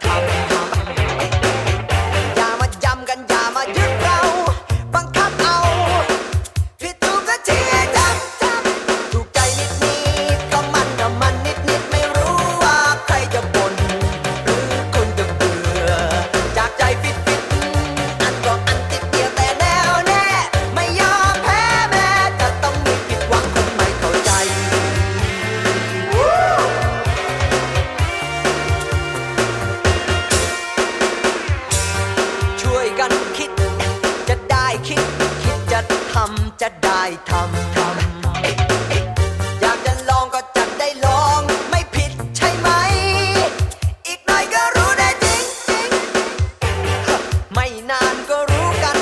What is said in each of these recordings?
Come. จะได้ทำทำอยากจะลองก็จะได้ลองไม่ผิดใช่ไหม อีกหน่อยก็รู้ได้จริงจริงๆไม่นานก็รู้กัน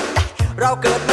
เราเกิด